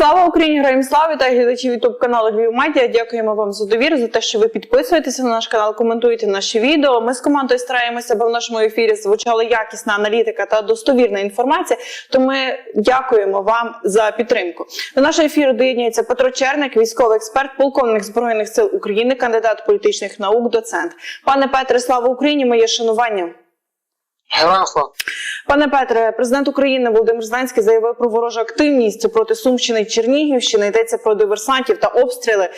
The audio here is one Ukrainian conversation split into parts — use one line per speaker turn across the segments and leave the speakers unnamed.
Слава Україні! Героям слава та глядачі ютуб каналу Львів Медіа. Дякуємо вам за довіру, за те, що ви підписуєтеся на наш канал, коментуєте наші відео. Ми з командою стараємося, аби в нашому ефірі звучала якісна аналітика та достовірна інформація. То ми дякуємо вам за підтримку. До нашого ефіру доєднується Петро Черник, військовий експерт, полковник збройних сил України, кандидат політичних наук, доцент. Пане Петре, слава Україні! Моє шанування. Пане Петре, президент України Володимир Зеленський заявив про ворожу активність проти Сумщини і Чернігівщини. Йдеться про диверсантів та обстріли.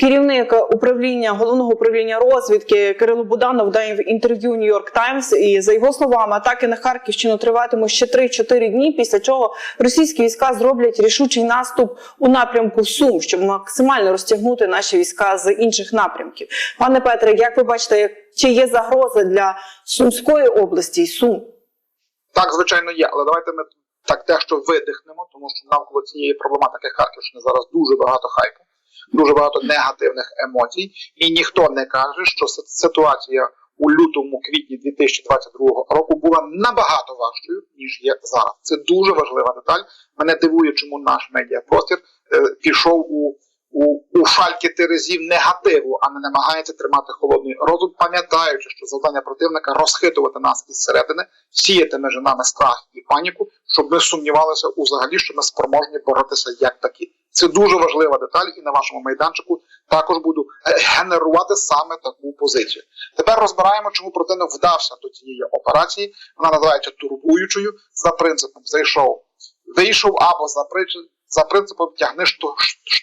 Керівник управління головного управління розвідки Кирило Буданов в інтерв'ю Нью-Йорк Таймс. І за його словами, атаки на Харківщину триватимуть ще 3-4 дні. Після чого російські війська зроблять рішучий наступ у напрямку Сум, щоб максимально розтягнути наші війська з інших напрямків. Пане Петре, як ви бачите, як- чи є загрози для Сумської області і Сум?
Так, звичайно, є, але давайте ми так дещо видихнемо, тому що навколо цієї проблематики Харківщини зараз дуже багато хайпу, дуже багато негативних емоцій, і ніхто не каже, що ситуація у лютому квітні 2022 року була набагато важчою, ніж є зараз. Це дуже важлива деталь. Мене дивує, чому наш медіапростір е, пішов у. У, у шальки терезів негативу, а не намагається тримати холодний розум, пам'ятаючи, що завдання противника розхитувати нас із середини, сіяти між нами страх і паніку, щоб ми сумнівалися у взагалі, що ми спроможні боротися як такі. Це дуже важлива деталь, і на вашому майданчику також буду е, генерувати саме таку позицію. Тепер розбираємо, чому противник вдався до цієї операції. Вона називається турбуючою за принципом зайшов, вийшов або за. За принципом тягни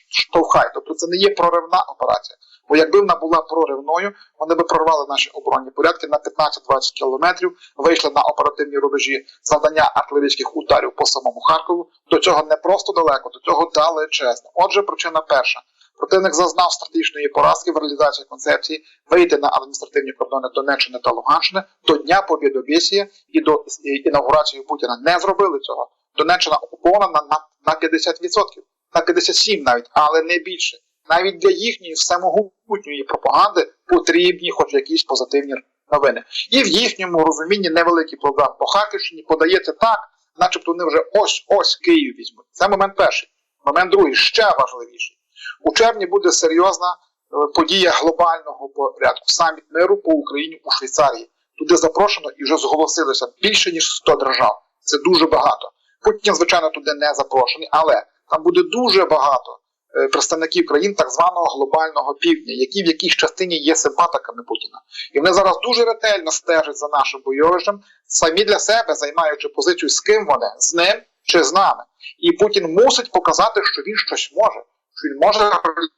штовхай. Тобто це не є проривна операція. Бо якби вона була проривною, вони би прорвали наші оборонні порядки на 15-20 кілометрів, вийшли на оперативні рубежі завдання артилерійських ударів по самому Харкову. До цього не просто далеко, до цього далечезно. Отже, причина перша. Противник зазнав стратегічної поразки в реалізації концепції вийти на адміністративні кордони Донеччини та Луганщини до Дня Побєдобєсія і до інаугурації Путіна. Не зробили цього. Донеччина окупована на, на, на 50%, на 57% навіть, але не більше. Навіть для їхньої всемогутньої пропаганди потрібні хоч якісь позитивні новини. І в їхньому розумінні невеликий плацдарм по Харківщині подається так, начебто вони вже ось ось Київ візьмуть. Це момент перший. Момент другий ще важливіший. У червні буде серйозна е, подія глобального порядку саміт миру по Україні у Швейцарії. Туди запрошено і вже зголосилося більше ніж 100 держав. Це дуже багато. Путін, звичайно, туди не запрошений, але там буде дуже багато е, представників країн так званого глобального півдня, які в якійсь частині є симпатиками Путіна. І вони зараз дуже ретельно стежать за нашим бойовищем, самі для себе займаючи позицію, з ким вони, з ним чи з нами. І Путін мусить показати, що він щось може, що він може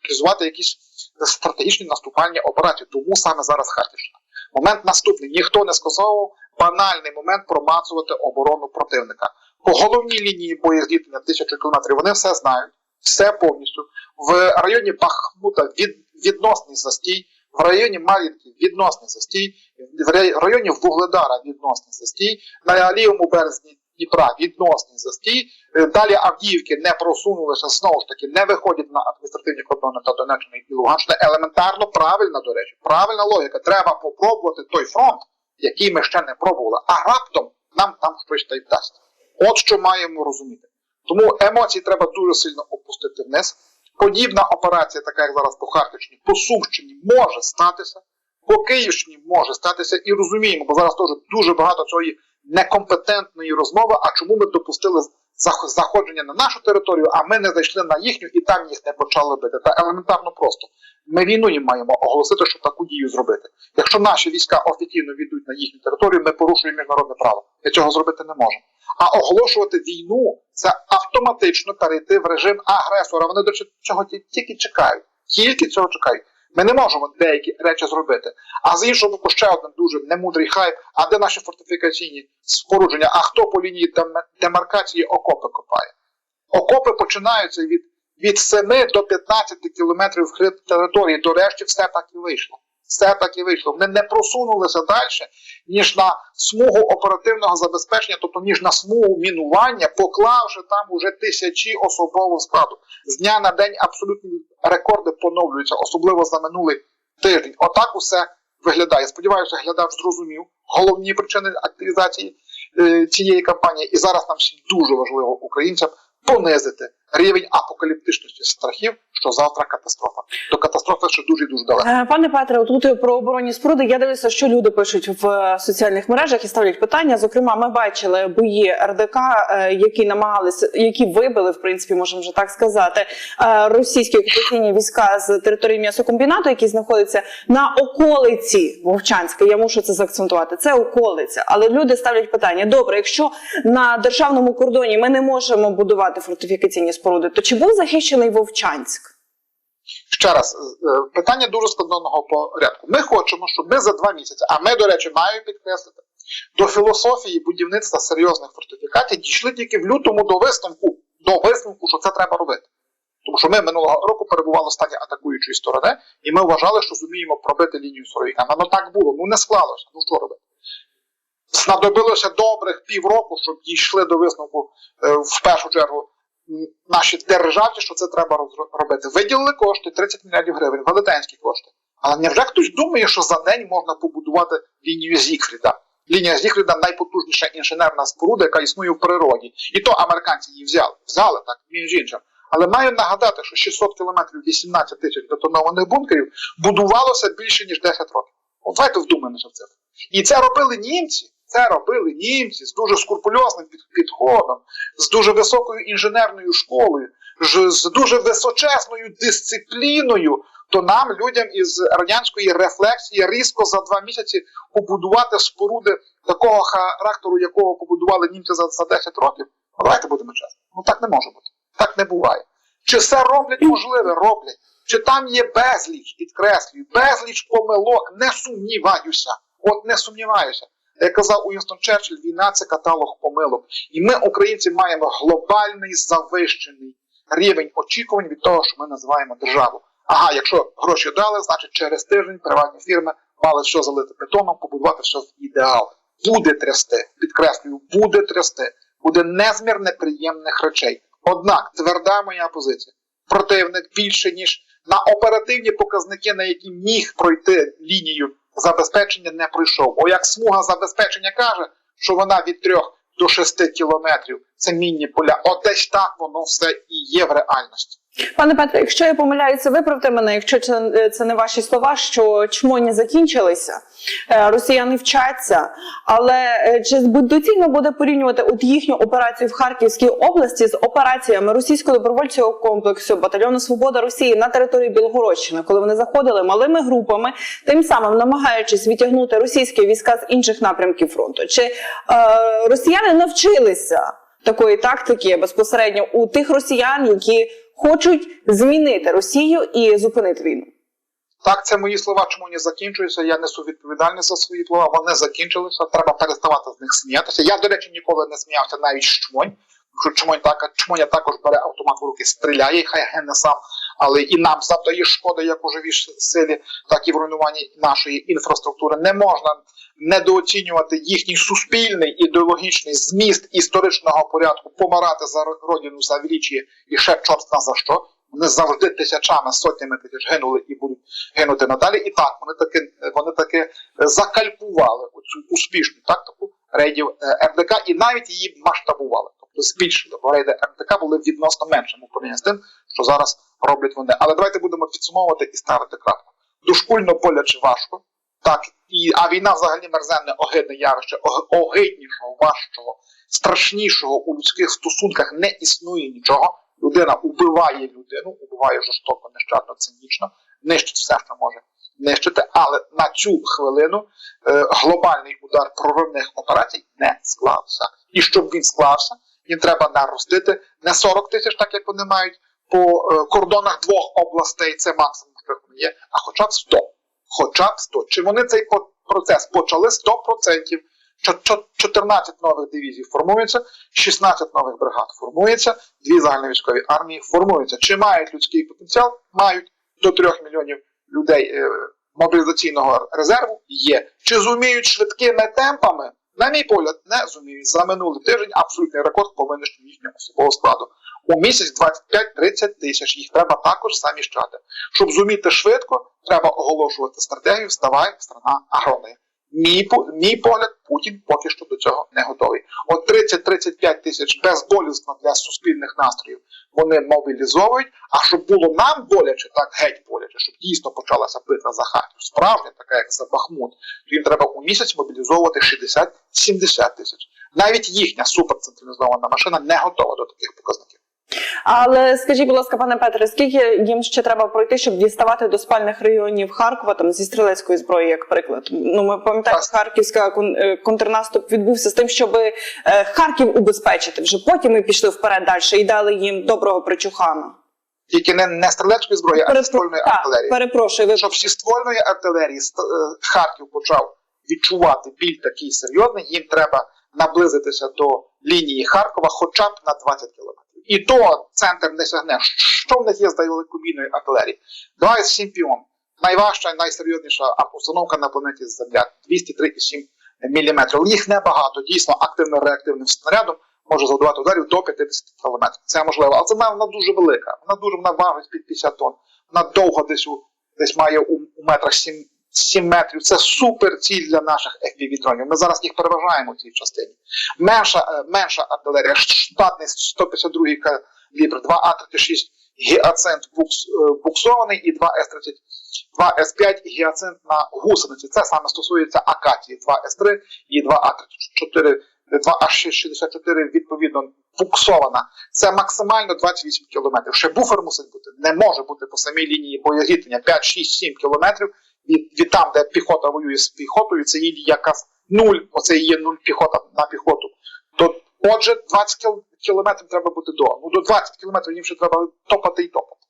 реалізувати якісь стратегічні наступальні операції. Тому саме зараз Харківщина. Момент наступний: ніхто не сказав банальний момент промацувати оборону противника. По головній лінії боєзліття тисячу кілометрів вони все знають, все повністю. В районі Бахмута від, відносний застій, в районі Мар'їнки відносний застій, в районі Вугледара відносний застій, на лівому березі Дніпра відносний застій. Е, Далі Авдіївки не просунулися, знову ж таки, не виходять на адміністративні кордони та Донеччини і Луганщини. Елементарно правильна, до речі, правильна логіка. Треба попробувати той фронт, який ми ще не пробували, а раптом нам там щось та й дасть. От що маємо розуміти. Тому емоції треба дуже сильно опустити вниз. Подібна операція, така як зараз по Харківщині, по Сумщині може статися, по Київщині може статися, і розуміємо, бо зараз теж дуже багато цієї некомпетентної розмови, а чому ми допустили заходження на нашу територію, а ми не зайшли на їхню і там їх не почали бити. Та елементарно просто. Ми війну їм маємо оголосити, щоб таку дію зробити. Якщо наші війська офіційно війдуть на їхню територію, ми порушуємо міжнародне право. Ми цього зробити не можемо. А оголошувати війну це автоматично перейти в режим агресора. Вони до цього тільки чекають. Тільки цього чекають. Ми не можемо деякі речі зробити. А з іншого боку, ще один дуже немудрий хайп. А де наші фортифікаційні спорудження? А хто по лінії демаркації окопи копає? Окопи починаються від, від 7 до 15 кілометрів території. До решті все так і вийшло. Все так і вийшло. Вони не просунулися далі, ніж на смугу оперативного забезпечення, тобто ніж на смугу мінування, поклавши там уже тисячі особового складу. З дня на день абсолютні рекорди поновлюються, особливо за минулий тиждень. Отак усе виглядає. Сподіваюся, глядач зрозумів головні причини активізації е, цієї кампанії. І зараз нам всім дуже важливо українцям понизити рівень апокаліптичності страхів, що завтра катастрофа. До катастрофи ще дуже дуже далеко.
Е, Пане Петре, тут про оборонні споруди. Я дивлюся, що люди пишуть в е, соціальних мережах і ставлять питання. Зокрема, ми бачили бої РДК, е, які намагалися, які вибили, в принципі, можемо вже так сказати, російські окупаційні війська з території м'ясокомбінату, які знаходяться на околиці Вовчанська. Я мушу це заакцентувати. Це околиця. Але люди ставлять питання: добре, якщо на державному кордоні ми не можемо будувати фортифікаційні споруди, то чи був захищений Вовчанськ?
Ще раз, е, питання дуже складного порядку. Ми хочемо, щоб ми за два місяці, а ми, до речі, маю підкреслити, до філософії будівництва серйозних фортифікацій дійшли тільки в лютому до висновку, до висновку, що це треба робити. Тому що ми минулого року перебували в стані атакуючої сторони, і ми вважали, що зуміємо пробити лінію Суровіка. Ну так було, ну не склалося. Ну що робити? Знадобилося добрих півроку, щоб дійшли до висновку е, в першу чергу наші державі, що це треба робити. Виділили кошти 30 мільярдів гривень, велетенські кошти. Але невже хтось думає, що за день можна побудувати лінію Зігфріда? Лінія Зігфріда найпотужніша інженерна споруда, яка існує в природі. І то американці її взяли. Взяли так, між іншим. Але маю нагадати, що 600 кілометрів 18 тисяч детонованих бункерів будувалося більше ніж 10 років. Давайте вдумаємося в це. І це робили німці. Це робили німці з дуже скрупульозним під- підходом, з дуже високою інженерною школою, з дуже височезною дисципліною. То нам, людям із радянської рефлексії, різко за два місяці побудувати споруди такого характеру, якого побудували німці за, за 10 років. Ну, давайте будемо чесно. Ну так не може бути. Так не буває. Чи все роблять можливе? Роблять. Чи там є безліч, підкреслюю, безліч помилок, не сумніваюся. От не сумніваюся. Як казав Уінстон Черчилль, війна це каталог помилок. І ми, українці, маємо глобальний завищений рівень очікувань від того, що ми називаємо державу. Ага, якщо гроші дали, значить через тиждень приватні фірми мали що залити бетоном, побудувати в ідеал. Буде трясти, підкреслюю, буде трясти, буде незмір неприємних речей. Однак тверда моя позиція. Противник більше ніж на оперативні показники, на які міг пройти лінію забезпечення, не пройшов. Бо як смуга забезпечення каже, що вона від 3 до 6 кілометрів це мінні поля. От так воно все і є в реальності.
Пане Петре, якщо я помиляюся, виправте мене, якщо це, це не ваші слова, що чмоні закінчилися, е, росіяни вчаться, але е, чи доцільно буде порівнювати от їхню операцію в Харківській області з операціями російського добровольчого комплексу батальйону Свобода Росії на території Білгородщини, коли вони заходили малими групами, тим самим намагаючись відтягнути російські війська з інших напрямків фронту? Чи е, росіяни навчилися такої тактики безпосередньо у тих росіян, які хочуть змінити Росію і зупинити війну.
Так, це мої слова, чому не закінчуються. Я несу відповідальність за свої слова. Вони закінчилися. Треба переставати з них сміятися. Я, до речі, ніколи не сміявся навіть чмонь. Чмонь так, чмоня також бере автомат в руки, стріляє, хай гене сам, але і нам завдає шкоди як у живій силі, так і в руйнуванні нашої інфраструктури. Не можна недооцінювати їхній суспільний ідеологічний зміст історичного порядку, помирати за родину, за величіє і ще чорт зна за що. Вони завжди тисячами, сотнями тисяч гинули і будуть гинути надалі. І так вони таки вони таки закалькували оцю успішну тактику рейдів е, РДК і навіть її масштабували. Тобто збільшили, бо рейди РДК були відносно меншими порівняно з тим, що зараз роблять вони. Але давайте будемо підсумовувати і ставити крапку. Дошкульно боляче важко. Так, і, а війна взагалі мерзенне огидне явище, ог- огиднішого, важчого, страшнішого у людських стосунках не існує нічого. Людина убиває людину, убиває жорстоко, нещадно, цинічно, нищить все, що може нищити, але на цю хвилину е, глобальний удар проривних операцій не склався. І щоб він склався, їм треба наростити не 40 тисяч, так як вони мають по е, кордонах двох областей, це максимум, що є, а хоча б 100. Хоча б 100. Чи вони цей процес почали 100%? Чо- чо- 14 нових дивізій формуються, 16 нових бригад формується, дві загальновійськові армії формуються. Чи мають людський потенціал? Мають до 3 мільйонів людей е, мобілізаційного резерву є. Чи зуміють швидкими темпами? На мій погляд, не зуміють. За минулий тиждень абсолютний рекорд по винищенню їхнього особового складу. У місяць 25-30 тисяч. Їх треба також заміщати. Щоб зуміти швидко, треба оголошувати стратегію Вставай, страна агрони. Мій, мій погляд, Путін поки що до цього не готовий. От 30-35 тисяч безболісно для суспільних настроїв вони мобілізовують. А щоб було нам боляче, так геть боляче, щоб дійсно почалася битва за Харків, справжня, така як за Бахмут, їм треба у місяць мобілізовувати 60-70 тисяч. Навіть їхня суперцентралізована машина не готова до таких показників.
Але скажіть, будь ласка, пане Петре, скільки їм ще треба пройти, щоб діставати до спальних районів Харкова там зі стрілецької зброї, як приклад? Ну ми пам'ятаємо,
Так.
харківська е, контрнаступ відбувся з тим, щоб е, Харків убезпечити. Вже потім ми пішли вперед далі і дали їм доброго причухана.
Тільки не, не стрілецької зброї, а
Перепро-
ствольної
Так,
артилерії.
перепрошую, ви
Щоб всі ствольної артилерії е, Харків почав відчувати біль такий серйозний, їм треба наблизитися до лінії Харкова хоча б на 20 кілометрів. І то центр не сягне. Що в них є з далекобійної артилерії? 27 піон. Найважча найсерйозніша установка на планеті Земля 203,7 мм. Їх небагато. Дійсно, активно-реактивним снарядом може завдавати ударів до 50 км. Це можливо. Але це вона дуже велика. Вона дуже вона важить під 50 тонн. Вона довго десь у десь має у, у метрах 7, 7 метрів. Це супер ціль для наших FPV-дронів. Ми зараз їх переважаємо в цій частині. Менша, е, менша артилерія, штатний 152 калібр, 2 А-36 гіацинт букс, е, буксований і 2 С-30, 2 С-5 гіацинт на гусениці. Це саме стосується Акації 2 С-3 і 2 А-34, 2 А-64 відповідно буксована. Це максимально 28 кілометрів. Ще буфер мусить бути. Не може бути по самій лінії боєзіткнення 5, 6, 7 кілометрів від, там, де піхота воює з піхотою, це є якраз нуль, оце є нуль піхота на піхоту. То, отже, 20 кіл- кілометрів треба бути до. Ну, до 20 кілометрів їм ще треба топати і топати.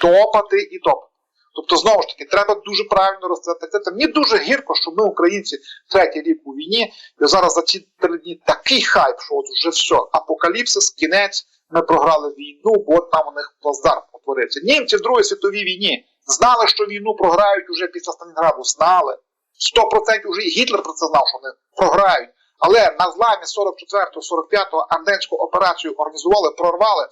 Топати і топати. Тобто, знову ж таки, треба дуже правильно розтратити. Мені дуже гірко, що ми, українці, третій рік у війні, і зараз за ці три дні такий хайп, що от вже все, апокаліпсис, кінець, ми програли війну, бо от там у них плацдарм утворився. Німці в Другій світовій війні знали, що війну програють уже після Сталінграду. Знали. 100% вже і Гітлер про це знав, що вони програють. Але на зламі 44-45 Арденську операцію організували, прорвали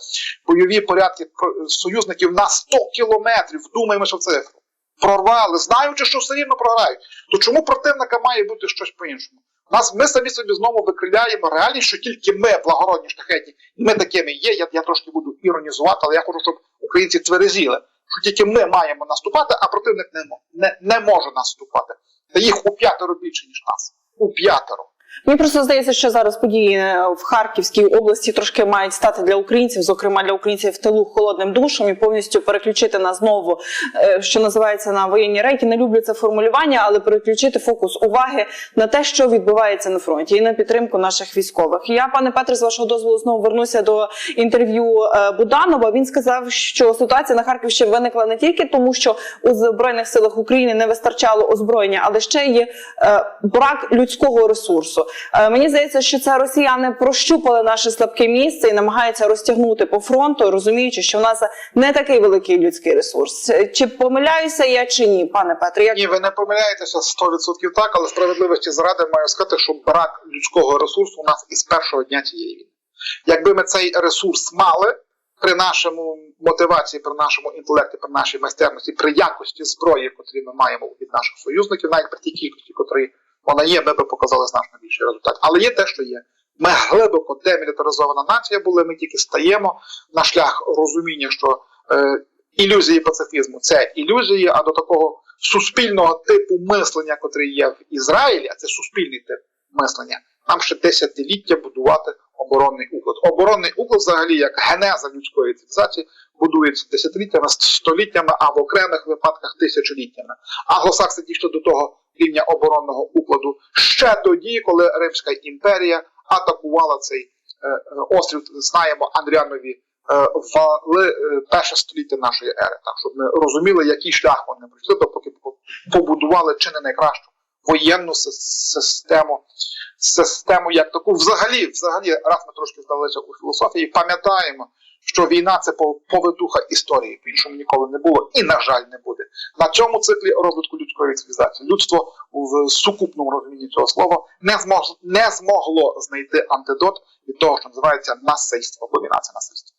бойові порядки союзників на 100 кілометрів. Вдумаємося в цифру. Прорвали, знаючи, що все рівно програють. То чому противника має бути щось по-іншому? Нас ми самі собі знову викриляємо реальність, що тільки ми, благородні шляхетні, ми такими є. Я, я трошки буду іронізувати, але я хочу, щоб українці тверезіли, тільки ми маємо наступати, а противник не, не, не може наступати. Та їх у п'ятеро більше, ніж нас. У п'ятеро.
Мені просто здається, що зараз події е, в Харківській області трошки мають стати для українців, зокрема для українців в тилу холодним душем і повністю переключити на знову, е, що називається на воєнні рейки. Не люблю це формулювання, але переключити фокус уваги на те, що відбувається на фронті, і на підтримку наших військових. Я, пане Петре, з вашого дозволу знову вернуся до інтерв'ю е, Буданова. Він сказав, що ситуація на Харківщині виникла не тільки тому, що у збройних силах України не вистачало озброєння, але ще є брак людського ресурсу. Е, Мені здається, що це росіяни прощупали наше слабке місце і намагаються розтягнути по фронту, розуміючи, що в нас не такий великий людський ресурс. Е, Чи помиляюся я чи ні, пане Петре? Як
Ні, ви не помиляєтеся 100% так, але справедливості заради маю сказати, що брак людського ресурсу у нас із першого дня цієї війни. Якби ми цей ресурс мали при нашому мотивації, при нашому інтелекті, при нашій майстерності, при якості зброї, котрі ми маємо від наших союзників, навіть при тій кількості, котрі вона є, ми би показали значно більший результат. Але є те, що є. Ми глибоко демілітаризована нація були, ми тільки стаємо на шлях розуміння, що е, ілюзії пацифізму це ілюзії, а до такого суспільного типу мислення, котрий є в Ізраїлі, а це суспільний тип мислення, нам ще десятиліття будувати оборонний уклад. Оборонний уклад, взагалі, як генеза людської цивілізації, будується десятиліттями, століттями, а в окремих випадках тисячоліттями. Англосакси дійшли до того рівня оборонного укладу ще тоді, коли Римська імперія атакувала цей е, е, острів, знаємо, Андріанові е, вали перше століття нашої ери, так щоб ми розуміли, який шлях вони пройшли, допоки побудували чи не найкращу воєнну систему, систему як таку. Взагалі, взагалі, раз ми трошки здалися у філософії, пам'ятаємо, що війна це поведуха історії, по-іншому ніколи не було і, на жаль, не буде. На цьому циклі розвитку людської цивілізації людство в сукупному розумінні цього слова не змогло, не змогло знайти антидот від того, що називається насильство, домінація насильства.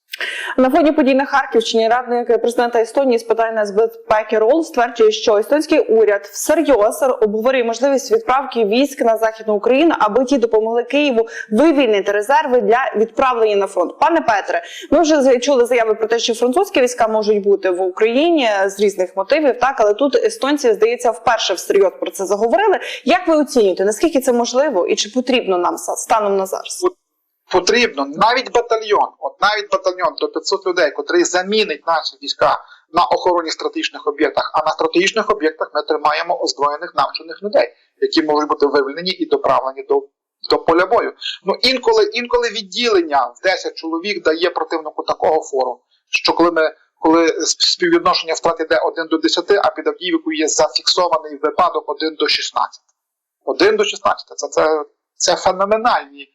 На фоні подій на Харківщині радник президента Естонії з питань нацбезпеки Рол стверджує, що естонський уряд всерйоз обговорює можливість відправки військ на західну Україну, аби ті допомогли Києву вивільнити резерви для відправлення на фронт. Пане Петре, ми вже чули заяви про те, що французькі війська можуть бути в Україні з різних мотивів. Так, але тут естонці здається вперше всерйоз про це заговорили. Як ви оцінюєте, наскільки це можливо і чи потрібно нам станом на зараз?
Потрібно навіть батальйон, от навіть батальйон до 500 людей, котрий замінить наші війська на охороні стратегічних об'єктах. А на стратегічних об'єктах ми тримаємо озброєних навчених людей, які можуть бути вивільнені і доправлені до, до поля бою. Ну інколи, інколи відділення в 10 чоловік дає противнику такого фору, що коли ми. Коли співвідношення втрат іде 1 до 10, а під Авдіївкою є зафіксований випадок 1 до 16. 1 до 16 це, це, це феноменальні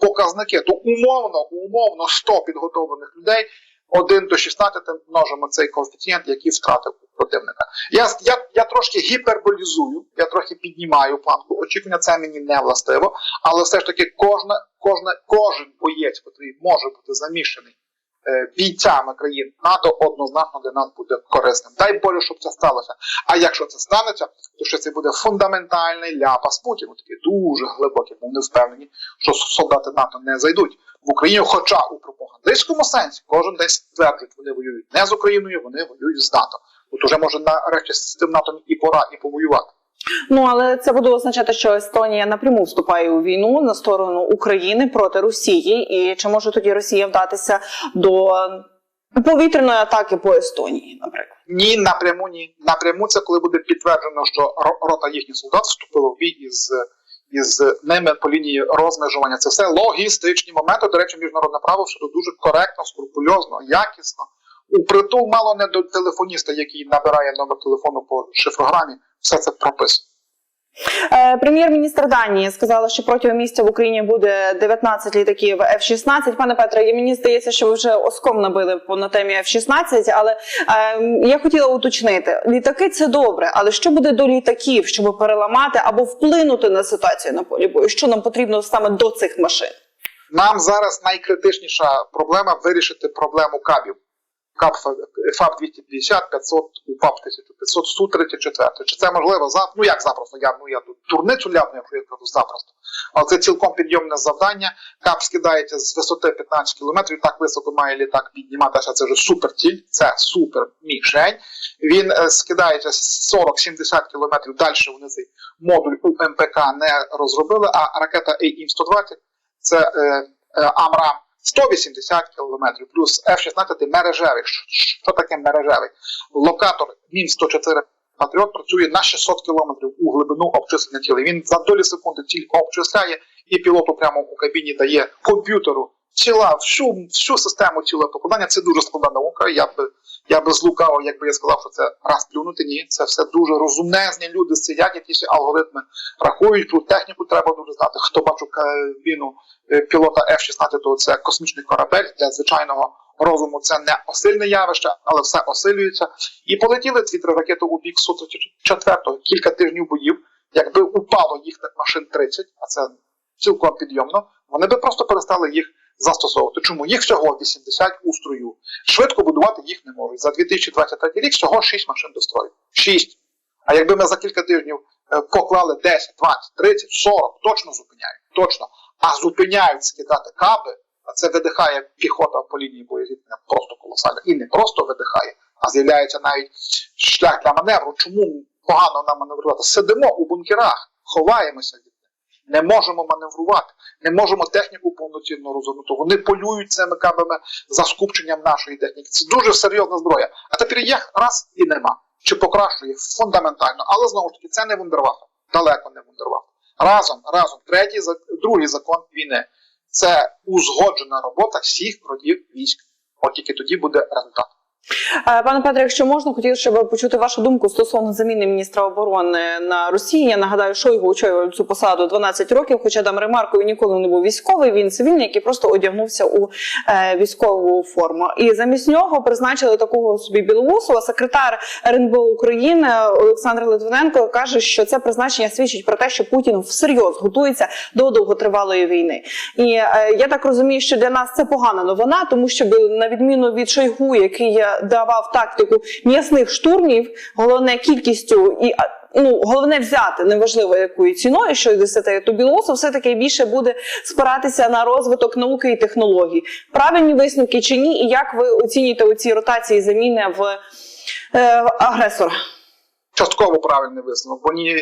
показники. То умовно, умовно 100 підготовлених людей, 1 до 16 множимо цей коефіцієнт, який втратив противника. Я, я, я трошки гіперболізую, я трохи піднімаю планку очікування, це мені не властиво, але все ж таки кожна, кожна, кожен боєць, який може бути замішаний е, бійцями країн НАТО, однозначно для нас буде корисним. Дай Боже, щоб це сталося. А якщо це станеться, то що це буде фундаментальний ляпас Путіну, такий дуже глибокий, бо вони впевнені, що солдати НАТО не зайдуть в Україну. Хоча у пропагандистському сенсі кожен десь стверджують, вони воюють не з Україною, вони воюють з НАТО. От уже може нарешті з цим НАТО і пора, і повоювати.
Ну але це буде означати, що Естонія напряму вступає у війну на сторону України проти Росії, і чи може тоді Росія вдатися до повітряної атаки по Естонії, наприклад?
Ні, напряму ні. Напряму це коли буде підтверджено, що рота їхніх солдат вступила в бій із, із ними по лінії розмежування. Це все логістичні моменти. До речі, міжнародне право щодо дуже коректно, скрупульозно, якісно. У притул мало не до телефоніста, який набирає номер телефону по шифрограмі, все це прописано.
Е, Прем'єр-міністр Данії сказала, що протягом місяця в Україні буде 19 літаків F-16. Пане Петре, мені здається, що ви вже оском набили по на темі F-16, але е, я хотіла уточнити: літаки це добре, але що буде до літаків, щоб переламати або вплинути на ситуацію на полі бою? Що нам потрібно саме до цих машин?
Нам зараз найкритичніша проблема вирішити проблему кабів. КАП ФАП 250, 500, УПАП 1500, су 34. Чи це можливо? За, ну як запросто? Я, ну, я тут дурницю ляпну, якщо я кажу запросто. Але це цілком підйомне завдання. КАП скидається з висоти 15 км, так високо має літак підніматися. Це вже супер ціль, це супер мішень. Він е, скидається з 40-70 км далі. Вони цей модуль у МПК не розробили, а ракета AIM-120 це е, е, АМРАМ 180 км, плюс F-16 мережевий. Що- таке мережевий? Локатор МІН-104 Патріот працює на 600 км у глибину обчислення тіла. Він за долі секунди тільки обчисляє, і пілоту прямо у кабіні дає комп'ютеру ціла, всю, всю систему тіла покладання. Це дуже складна наука. Я б я би злукавив, якби я сказав, що це раз плюнути. Ні, це все дуже розумнезні люди сидять, якісь алгоритми рахують. Про техніку треба дуже знати. Хто бачив кабіну е, пілота F-16, то це космічний корабель для звичайного розуму. Це не осильне явище, але все осилюється. І полетіли ці три ракети у бік Су-34, кілька тижнів боїв. Якби упало їх так машин 30, а це цілком підйомно, вони би просто перестали їх застосовувати. Чому? Їх всього 80 у строю. Швидко будувати їх не можуть. За 2023 рік всього 6 машин до строю. 6. А якби ми за кілька тижнів е, поклали 10, 20, 30, 40, точно зупиняють. Точно. А зупиняють скидати каби, а це видихає піхота по лінії боєзіткнення просто колосально. І не просто видихає, а з'являється навіть шлях для маневру. Чому погано нам маневрувати? Сидимо у бункерах, ховаємося від. Не можемо маневрувати, не можемо техніку повноцінно розгорнути. Вони полюють цими кабами за скупченням нашої техніки. Це дуже серйозна зброя. А тепер їх раз і нема. Чи покращує фундаментально, але знову ж таки це не вундервафа. Далеко не вундервафа. Разом, разом, третій другий закон війни це узгоджена робота всіх родів військ. От тільки тоді буде результат.
Е, Пане Петре, якщо можна, хотілося б почути вашу думку стосовно заміни міністра оборони на Росії. Я нагадаю, Шойгу очолював цю посаду 12 років. Хоча дам ремарку, він ніколи не був військовий. Він цивільний, який просто одягнувся у е, військову форму. І замість нього призначили такого собі Білоусова. Секретар РНБО України Олександр Литвиненко каже, що це призначення свідчить про те, що Путін всерйоз готується до довготривалої війни. І е, я так розумію, що для нас це погана новина, тому що на відміну від Шойгу, який давав тактику м'ясних штурмів, головне кількістю і ну головне взяти неважливо якою ціною, що десяти, то Білоусов все таки більше буде спиратися на розвиток науки і технологій. Правильні висновки чи ні? І як ви оцінюєте оці ротації заміни в е, агресора?
частково правильний висновок, бо ні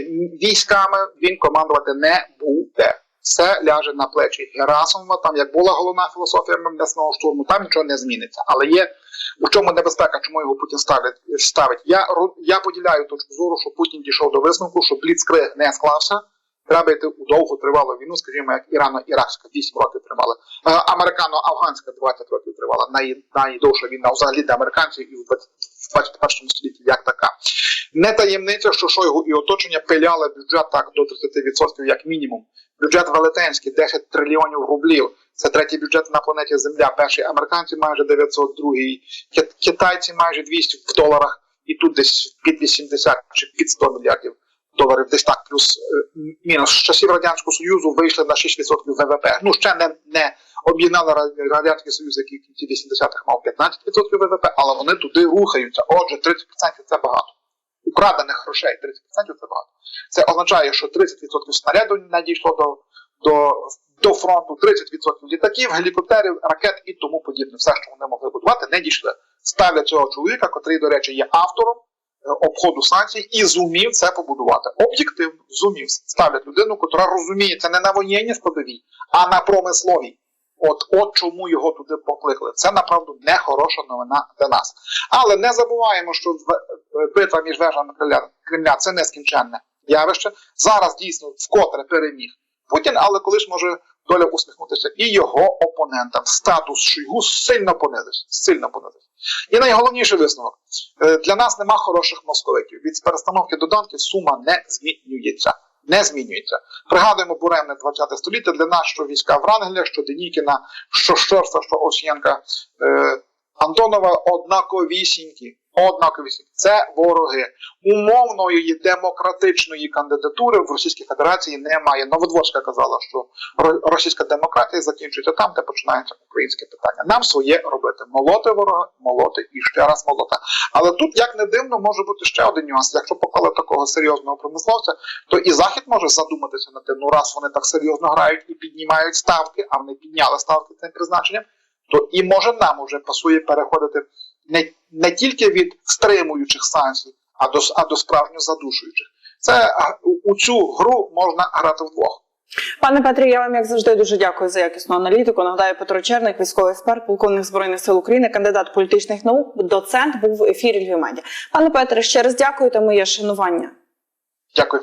військами він командувати не буде. Все ляже на плечі Герасимова. Там як була головна філософія м'ясного штурму, там нічого не зміниться. Але є у чому небезпека, чому його Путін ставить ставить. Я я поділяю точку зору, що Путін дійшов до висновку, що бліцкриг не склався. Треба йти у довгу тривалу війну, скажімо, як Ірано-Іракська 8 років тривала, Е, американо-афганська 20 років тривала. Най, найдовша війна взагалі для американців і в 20 в 21 столітті як така. Не таємниця, що Шойгу і оточення пиляли бюджет так до 30% як мінімум. Бюджет велетенський, 10 трильйонів рублів. Це третій бюджет на планеті Земля. Перший американці майже 900, другий ки- китайці майже 200 в доларах, і тут десь під 80 чи під 100 мільярдів доларів, десь так, плюс мінус. З часів Радянського Союзу вийшли на 6% ВВП. Ну, ще не, не об'єднали Радянський Союз, який в кінці 80-х мав 15% ВВП, але вони туди рухаються. Отже, 30% це багато. Украдених грошей 30% це багато. Це означає, що 30% снаряду надійшло до, до, до фронту, 30% літаків, гелікоптерів, ракет і тому подібне. Все, що вони могли будувати, не дійшли. Ставлять цього чоловіка, котрий, до речі, є автором обходу санкцій і зумів це побудувати. Об'єктивно зумів ставлять людину, котра розуміє це не на воєнній складовій, а на промисловій. От, от чому його туди покликали. Це направду не хороша новина для нас. Але не забуваємо, що битва між вежами Кремля, Кремля це нескінченне явище. Зараз дійсно вкотре переміг Путін, але коли ж може доля усміхнутися і його опонентам. Статус Шойгу сильно понизився. Сильно понизився. І найголовніший висновок: Е, для нас нема хороших московитів. Від перестановки до данків сума не змінюється. Не змінюється. Пригадуємо буремне 20 століття для нас, що війська Врангеля, що Денікіна, що Щорса, що Осієнка, е, Антонова однаковісінькі. Однаковісінькі. Це вороги. Умовної демократичної кандидатури в Російській Федерації немає. Новодворська казала, що ро- російська демократія закінчується там, де починається українське питання. Нам своє робити. Молоти ворога, молоти і ще раз молоти. Але тут, як не дивно, може бути ще один нюанс. Якщо поклали такого серйозного промисловця, то і Захід може задуматися над тим, ну раз вони так серйозно грають і піднімають ставки, а вони підняли ставки цим призначенням, то і може нам уже пасує переходити не, не тільки від стримуючих санкцій, а до, а до справжньо задушуючих. Це у, цю гру можна грати вдвох.
Пане Петрі, я вам як завжди дуже дякую за якісну аналітику. Нагадаю, Петро Черник, військовий експерт, полковник збройних сил України, кандидат політичних наук, доцент був в ефірі Львів Медіа. Пане Петре, ще раз дякую та моє шанування.
Дякую.